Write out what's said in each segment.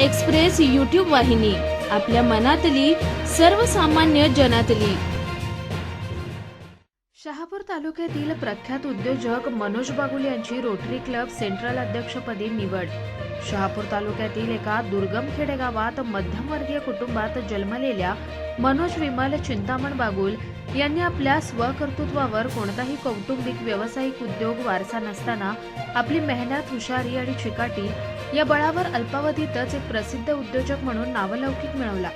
Express YouTube वाहिनी आपल्या मनातली सर्वसामान्य जनातली. शहापूर तालुक्यातील प्रख्यात उद्योजक मनोज बागुल यांची रोटरी क्लब सेंट्रल अध्यक्षपदी निवड. शहापूर तालुक्यातील एका दुर्गम खेडेगावात मध्यमवर्गीय कुटुंबात जन्मलेल्या मनोज विमल चिंतामण बागुल यांनी आपल्या स्वकर्तृत्वावर कोणताही कौटुंबिक व्यावसायिक उद्योग वारसा नसताना आपली मेहनत हुशारी आणि चिकाटी या बळावर अल्पावधीतच एक प्रसिद्ध उद्योजक म्हणून नावलौकिक मिळवला.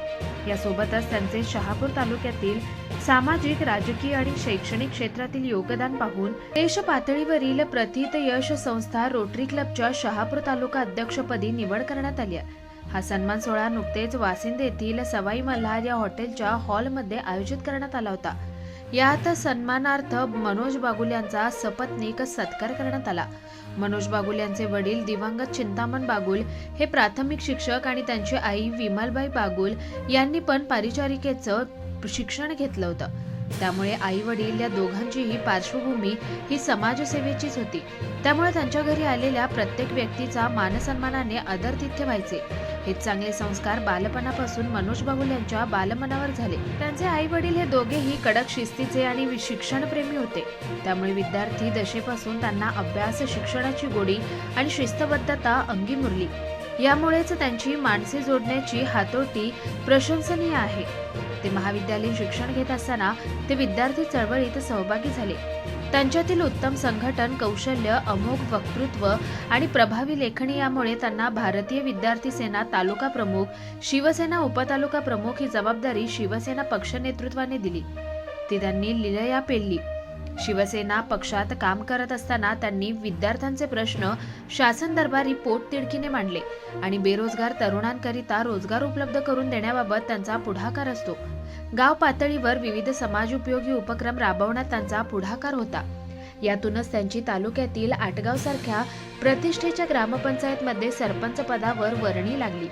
यासोबतच त्यांचे शहापूर तालुक्यातील सामाजिक राजकीय आणि शैक्षणिक क्षेत्रातील योगदान पाहून देश पातळीवरील प्रथित यश संस्था रोटरी क्लबच्या शहापूर तालुका अध्यक्षपदी निवड करण्यात आली आहे. हा सन्मान सोहळा नुकतेच वासिंद येथील सवाई मल्हार या हॉटेलच्या हॉलमध्ये आयोजित करण्यात आला होता. यात सन्मानार्थ मनोज बागुल यांचा सपत्नीक सत्कार करण्यात आला. मनोज बागुल यांचे वडील दिवंगत चिंतामण बागुल हे प्राथमिक शिक्षक आणि त्यांची आई विमलबाई बागुल यांनी पण परिचारिकेचं शिक्षण घेतलं होतं. त्यामुळे आई वडील या दोघांचीही पार्श्वभूमी ही समाजसेवेचीच होती. त्यामुळे त्यांच्या घरी आलेल्या प्रत्येक व्यक्तीचा मानसन्मानाने आदरतिथ्य व्हायचे. हे चांगले संस्कार बालपणापासून मनोज बागुल यांच्या बालमनावर झाले. त्यांचे आई वडील हे दोघेही कडक शिस्तीचे आणि वि- शिक्षणप्रेमी होते. त्यामुळे विद्यार्थी दशेपासून त्यांना अभ्यास शिक्षणाची गोडी आणि शिस्तबद्धता अंगी मुरली. यामुळेच त्यांची माणसे जोडण्याची हातोटी प्रशंसनीय आहे. ते महाविद्यालयीन शिक्षण घेत असताना ते विद्यार्थी चळवळीत सहभागी झाले. त्यांच्यातील उत्तम संघटन कौशल्य अमोघ वक्तृत्व आणि प्रभावी लेखणी यामुळे त्यांना भारतीय विद्यार्थी सेना तालुका प्रमुख शिवसेना उपतालुका प्रमुख ही जबाबदारी शिवसेना पक्ष नेतृत्वाने दिली. ती त्यांनी लिलया पेलली. शिवसेना पक्षात काम करत असताना त्यांनी विद्यार्थ्यांचे प्रश्न शासन दरबारी पोटतिडकीने मांडले आणि बेरोजगार तरुणांकरिता रोजगार उपलब्ध करून देण्याबाबत त्यांचा पुढाकार असतो. गाव पातळीवर विविध समाज उपयोगी उपक्रम राबवण्यात त्यांचा पुढाकार होता. यातूनच त्यांची तालुक्यातील आटगाव सारख्या प्रतिष्ठेच्या ग्रामपंचायतमध्ये सरपंच पदावर वर्णी लागली.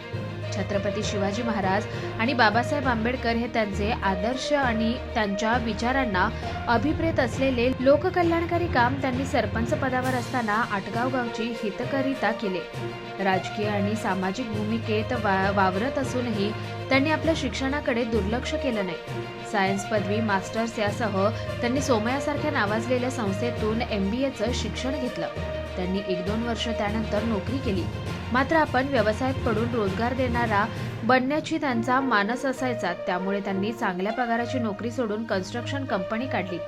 छत्रपती शिवाजी महाराज आणि बाबासाहेब आंबेडकर हे त्यांचे आदर्श आणि त्यांच्या विचारांना अभिप्रेत असलेले लोककल्याणकारी काम त्यांनी सरपंच पदावर असताना आटगाव गावची हितकरिता केले. राजकीय आणि सामाजिक भूमिकेत वा- वावरत असूनही त्यांनी आपल्या शिक्षणाकडे दुर्लक्ष केलं नाही. सायन्स पदवी मास्टर्स यासह त्यांनी सोमयासारख्या नावाजलेल्या संस्थेतून एम बी एचं शिक्षण घेतलं. त्यांनी एक दोन वर्ष त्यानंतर नोकरी केली. मात्र आपण व्यवसायात पडून रोजगार देणारा बनण्याची त्यांचा मानस असायचा. त्यामुळे त्यांनी चांगल्या पगाराची नोकरी सोडून कन्स्ट्रक्शन कंपनी काढली.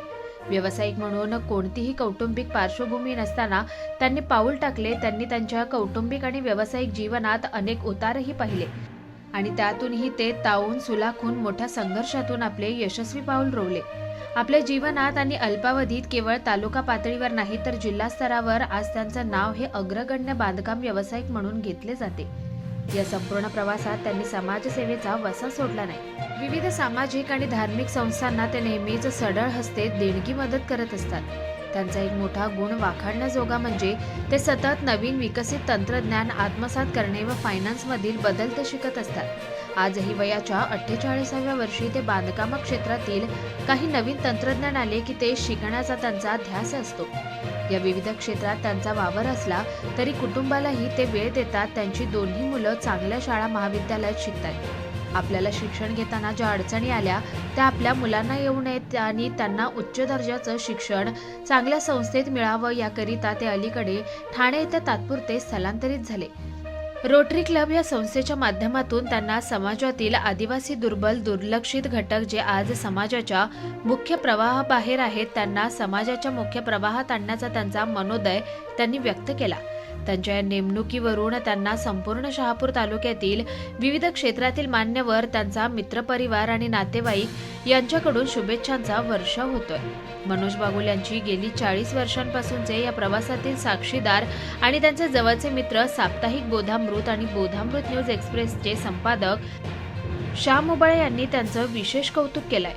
व्यावसायिक म्हणून कोणतीही कौटुंबिक पार्श्वभूमी नसताना त्यांनी पाऊल टाकले त्यांनी त्यांच्या कौटुंबिक आणि व्यावसायिक जीवनात अनेक उतारही पाहिले. आणि त्यातूनही ते तावून सुलाखून मोठ्या संघर्षातून आपले यशस्वी पाऊल रोवले. आपल्या जीवनात आणि अल्पावधीत केवळ तालुका पातळीवर नाही तर जिल्हा स्तरावर आज त्यांचं नाव हे अग्रगण्य बांधकाम व्यावसायिक म्हणून घेतले जाते. या संपूर्ण प्रवासात त्यांनी समाजसेवेचा वसा सोडला नाही. विविध सामाजिक आणि धार्मिक संस्थांना ते नेहमीच सढळ हस्ते देणगी मदत करत असतात. त्यांचा एक मोठा गुण वाखाणण्याजोगा म्हणजे ते सतत नवीन विकसित तंत्रज्ञान आत्मसात करणे व फायनान्समधील बदल ते शिकत असतात. आजही वयाच्या अठ्ठेचाळीसाव्या वर्षी ते बांधकाम क्षेत्रातील काही नवीन तंत्रज्ञान आले की ते शिकण्याचा त्यांचा ध्यास असतो. या विविध क्षेत्रात त्यांचा वावर असला तरी कुटुंबालाही ते वेळ देतात. त्यांची दोन्ही मुलं चांगल्या शाळा महाविद्यालयात शिकतात आपल्याला शिक्षण घेताना ज्या अडचणी आल्या त्या आपल्या मुलांना येऊ नयेत आणि त्यांना उच्च दर्जाचं शिक्षण चांगल्या संस्थेत मिळावं याकरिता ते अलीकडे ठाणे येथे तात्पुरते स्थलांतरित झाले. रोटरी क्लब या संस्थेच्या माध्यमातून त्यांना समाजातील आदिवासी दुर्बल दुर्लक्षित घटक जे आज समाजाच्या मुख्य प्रवाहाबाहेर आहेत त्यांना समाजाच्या मुख्य प्रवाहात आणण्याचा त्यांचा मनोदय त्यांनी व्यक्त केला. त्यांच्या या नेमणुकीवरून त्यांना संपूर्ण शहापूर तालुक्यातील विविध क्षेत्रातील मान्यवर त्यांचा मित्रपरिवार आणि नातेवाईक यांच्याकडून शुभेच्छांचा वर्षाव होतोय. मनोज बागुल यांची गेली चाळीस वर्षांपासूनचे या प्रवासातील साक्षीदार आणि त्यांचे जवळचे मित्र साप्ताहिक बोधामृत आणि बोधामृत न्यूज एक्सप्रेसचे संपादक श्याम उबाळे यांनी त्यांचं विशेष कौतुक केलंय.